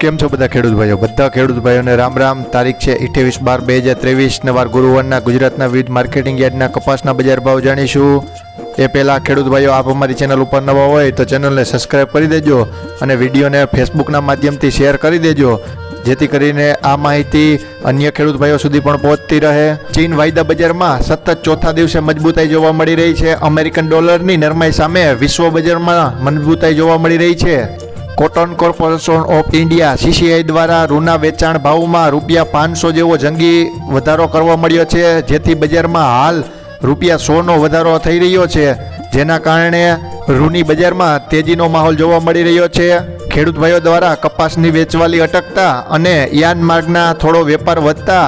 કેમ છો બધા ખેડૂત ભાઈઓ? બધા ખેડૂત ભાઈઓને રામ રામ. તારીખ છે અઠ્યાવીસ બાર બે હજાર ત્રેવીસ. નવાર ગુરુવારના ગુજરાતના વિવિધ માર્કેટિંગ યાર્ડના કપાસના બજાર ભાવ જાણીશું. એ પહેલાં ખેડૂત ભાઈઓ, આપ અમારી ચેનલ ઉપર નવા હોય તો ચેનલને સબસ્ક્રાઈબ કરી દેજો અને વિડીયોને ફેસબુકના માધ્યમથી શેર કરી દેજો. જેથી કરીને આ માહિતી અન્ય ખેડૂત ભાઈઓ સુધી પણ પહોંચતી રહે. ચીન વાયદા બજારમાં સતત ચોથા દિવસે મજબૂતાઈ જોવા મળી રહી છે. અમેરિકન ડોલરની નરમાઈ સામે વિશ્વ બજારમાં મજબૂતાઈ જોવા મળી રહી છે. Cotton corporation of India CCI દ્વારા રૂના વેચાણ ભાવમાં રૂપિયા પાંચસો જેવો જંગી વધારો કરવા મળ્યો છે, જેથી બજારમાં હાલ રૂપિયા સોનો વધારો થઈ રહ્યો છે. જેના કારણે રૂની બજારમાં તેજીનો માહોલ જોવા મળી રહ્યો છે. ખેડૂત ભાઈઓ દ્વારા કપાસની વેચવાલી અટકતા અને યાન માર્ગના થોડો વેપાર વધતા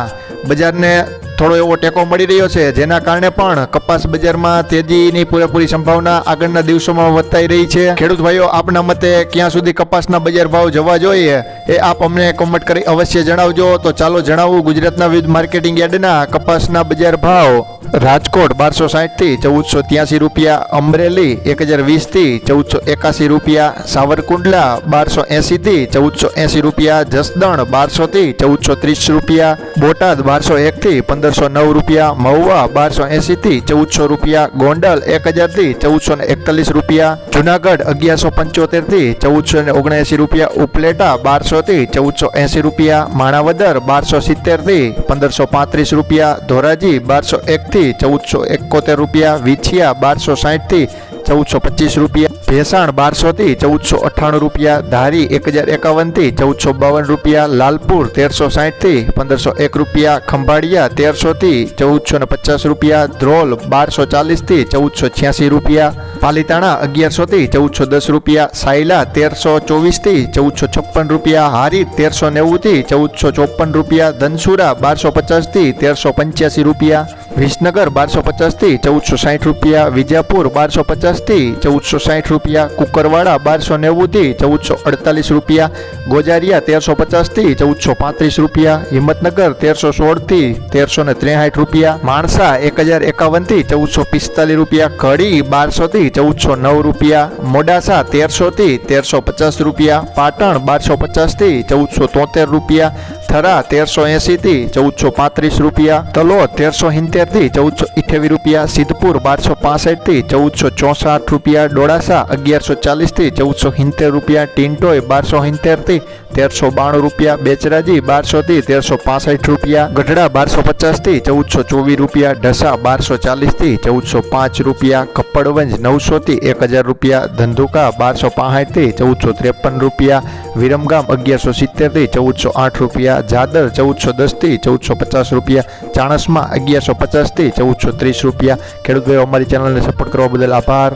બજારને થોડો એવો ટેકો મળી રહ્યો છે, જેના કારણે પણ કપાસ બજારમાં તેજીની પૂરેપૂરી સંભાવના આગળના દિવસોમાં વધતાઈ રહી છે. ખેડૂત ભાઈઓ, આપના મતે ક્યાં સુધી કપાસના બજાર ભાવ જવા જોઈએ, એ આપ અમને કોમેન્ટ કરી અવશ્ય જણાવજો. તો ચાલો જણાવું, ગુજરાતના વિવિધ માર્કેટિંગ યાર્ડના કપાસના બજાર ભાવ રાજકોટ બારસો સાઠથી ચૌદસો ત્યાસી રૂપિયા અમરેલી એક હજાર વીસથી ચૌદસો એકાસી રૂપિયા સાવરકુંડલા બારસો એંસીથી ચૌદસો એંસી રૂપિયા, જસદણ બારસોથી ચૌદસો ત્રીસ રૂપિયા, બોટાદ બારસો એકથી પંદરસો નવ રૂપિયા, મહુવા બારસો એંસીથી ચૌદસો રૂપિયા, ગોંડલ એક હજારથી ચૌદસો ને એકતાલીસ રૂપિયા, જુનાગઢ અગિયારસો પંચોતેરથી ચૌદસો ને ઓગણએંસી રૂપિયા, ઉપલેટા બારસોથી ચૌદસો એંસી રૂપિયા, માણાવદર બારસો સિત્તેરથી પંદરસો પાંત્રીસ રૂપિયા, ધોરાજી બારસો એકથી ચૌદસો એકોતેર રૂપિયા, વિછિયા બારસો સાહીઠથી ચૌદસો પચીસ રૂપિયા, ભેસાણ બારસોથી ચૌદસો અઠ્ઠાણું રૂપિયા, ધારી એક હજાર એકાવનથી ચૌદસો બાવન રૂપિયા, લાલપુર તેરસો સાહીઠથી પંદરસો એક રૂપિયા, ખંભાળિયા તેરસોથી ચૌદસો ને પચાસ રૂપિયા, ધ્રોલ બારસો ચાલીસથી ચૌદસો છ્યાસી રૂપિયા, પાલીતાણા અગિયારસોથી ચૌદસો દસ રૂપિયા, સાયલા તેરસો ચોવીસથી ચૌદસો છપ્પન રૂપિયા, હારી તેરસો નેવુંથી ચૌદસો ચોપન રૂપિયા, ધનસુરા બારસો પચાસથી તેરસો પંચ્યાસી રૂપિયા વિસનગર બારસો પચાસથી ચૌદસો સાઠ રૂપિયા વિજાપુર બારસો પચાસથી ચૌદસો સાઠ રૂપિયા, કુકરવાડા બારસો નેવુંથી ચૌદસો અડતાલીસ રૂપિયા, ગોજારિયા તેરસો પચાસથી ચૌદસો પાંત્રીસ રૂપિયા, હિંમતનગર તેરસો સોળથી તેરસો ને ત્રેસાઠ રૂપિયા, માણસા એક હજાર એકાવનથી ચૌદસો પિસ્તાલીસ રૂપિયા કડી બારસોથી ચૌદસો નવ રૂપિયા, મોડાસા તેરસોથી તેરસો પચાસ રૂપિયા, પાટણ બારસો પચાસથી ચૌદસો તોતેર રૂપિયા થરા તેરસો એંસીથી ચૌદસો પાંત્રીસ રૂપિયા તલોદ તેરસો સિત્તેરથી ચૌદસો અઠ્યાવીસ રૂપિયા સિદ્ધપુર બારસો પાસઠથી ચૌદસો ચોસાઠ રૂપિયા ડોળાસા અગિયારસો ચાલીસથી ચૌદસો સિત્તેર રૂપિયા ટિન્ટોય બારસો સિત્તેરથી તેરસો બાણું રૂપિયા બેચરાજી બારસોથી તેરસો પાસઠ રૂપિયા ગઢડા બારસો પચાસથી ચૌદસો ચોવીસ રૂપિયા ઢસા બારસો ચાલીસથી ચૌદસો પાંચ રૂપિયા કપ્પડવંજ નવસોથી એક હજાર રૂપિયા ધંધુકા બારસો પાંસઠથી ચૌદસો ત્રેપન રૂપિયા વિરમગામ અગિયારસો સિત્તેરથી ચૌદસો આઠ રૂપિયા જાદર ચૌદસો દસથી ચૌદસો પચાસ રૂપિયા, ચાણસમાં અગિયારસો પચાસથી ચૌદસો ત્રીસ રૂપિયા. ખેડૂત ભાઈઓ, અમારી ચેનલને સપોર્ટ કરવા બદલ આભાર.